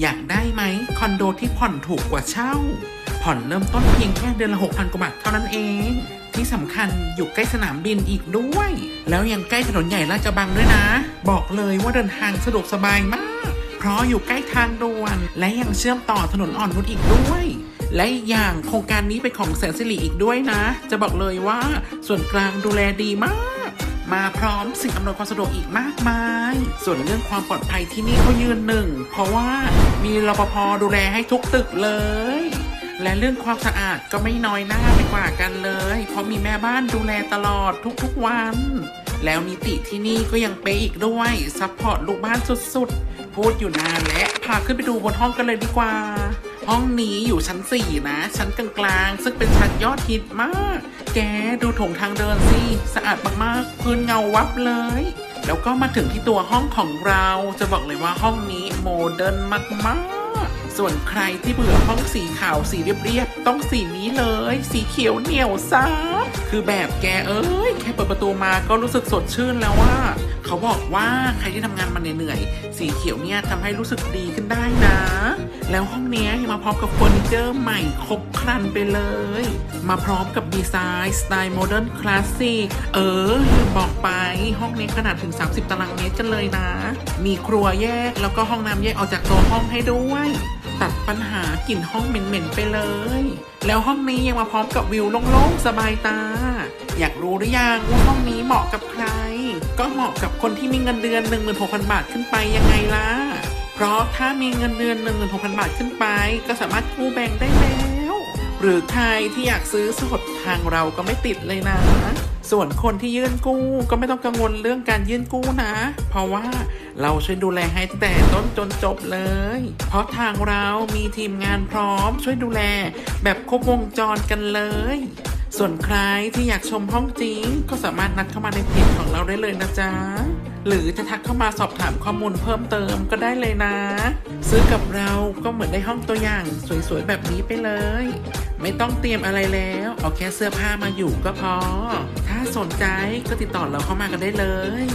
อยากได้ไหมคอนโดที่ผ่อนถูกกว่าเช่า ผ่อนเริ่มต้นเพียงแค่เดือนละ6,000กว่าบาทเท่านั้นเอง ที่สำคัญอยู่ใกล้สนามบินอีกด้วย แล้วยังใกล้ถนนใหญ่ลาดกระบังด้วยนะ บอกเลยว่าเดินทางสะดวกสบายมาก เพราะอยู่ใกล้ทางด่วนและยังเชื่อมต่อถนนอ่อนนุชอีกด้วยและอีกอย่างโครงการนี้เป็นของแสนสิริอีกด้วยนะ จะบอกเลยว่าส่วนกลางดูแลดีมาก มาพร้อมสิ่งอำนวยความสะดวกอีกมากมาย ส่วนเรื่องความปลอดภัยที่นี่เขายืนหนึ่ง เพราะว่ามีรปภดูแลให้ทุกตึกเลย และเรื่องความสะอาดก็ไม่น้อยหน้าไปกว่ากันเลย เพราะมีแม่บ้านดูแลตลอดทุกๆวัน แล้วนิติที่นี่ก็ยังเป๊ะอีกด้วยซัพพอร์ตลูกบ้านสุดๆ พูดอยู่นานและพาขึ้นไปดูบนห้องกันเลยดีกว่า ห้องนี้อยู่ชั้นสี่นะ ชั้นกลางๆ ซึ่งเป็นชั้นยอดฮิตมาก แกดูถงทางเดินสิ สะอาดมากๆ พื้นเงาวับเลย แล้วก็มาถึงที่ตัวห้องของเรา จะบอกเลยว่าห้องนี้โมเดิร์นมากๆ ส่วนใครที่เบื่อห้องสีขาวสีเรียบๆต้องสีนี้เลย สีเขียวเหนียวซับคือแบบแกเอ้ยแค่เปิดประตูมาก็รู้สึกสดชื่นแล้วว่าเขาบอกว่าใครที่ทำงานมาเหนื่อยๆสีเขียวเนี่ยทำให้รู้สึกดีขึ้นได้นะ แล้วห้องนี้ยังมาพร้อมกับเฟอร์นิเจอร์ใหม่ครบครันไปเลย มาพร้อมกับดีไซน์สไตล์โมเดิร์นคลาสสิกเออบอกไปห้องนี้ขนาดถึง 30 ตารางเมตรกันเลยนะ มีครัวแยกแล้วก็ห้องน้ำแยกออกจากตัวห้องให้ด้วย ตัดปัญหากลิ่นห้องเหม็นๆไปเลย แล้วห้องนี้ยังมาพร้อมกับวิวโล่งๆสบายตา อยากรู้หรือยังว่าห้องนี้เหมาะกับใคร ก็เหมาะกับคนที่มีเงินเดือน 16,000 บาทขึ้นไปยังไงล่ะ เพราะถ้ามีเงินเดือน 16,000 บาทขึ้นไป ก็สามารถกู้แบงค์ได้แล้วหรือใครที่อยากซื้อสดทางเราก็ไม่ติดเลยนะ ส่วนคนที่ยื่นกู้ก็ไม่ต้องกังวลเรื่องการยื่นกู้นะ เพราะว่า เราช่วยดูแลให้ตั้งแต่ต้นจนจบเลย เพราะทางเรามีทีมงานพร้อมช่วยดูแล แบบครบวงจรกันเลย ส่วนใครที่อยากชมห้องจริง ก็สามารถนัดเข้ามาในเพจของเราได้เลยนะจ๊ะ หรือจะทักเข้ามาสอบถามข้อมูลเพิ่มเติมก็ได้เลยนะ ซื้อกับเราก็เหมือนได้ห้องตัวอย่าง สวยๆแบบนี้ไปเลย ไม่ต้องเตรียมอะไรแล้วเอาแค่เสื้อผ้ามาอยู่ก็พอ ถ้าสนใจก็ติดต่อเราเข้ามากันได้เลย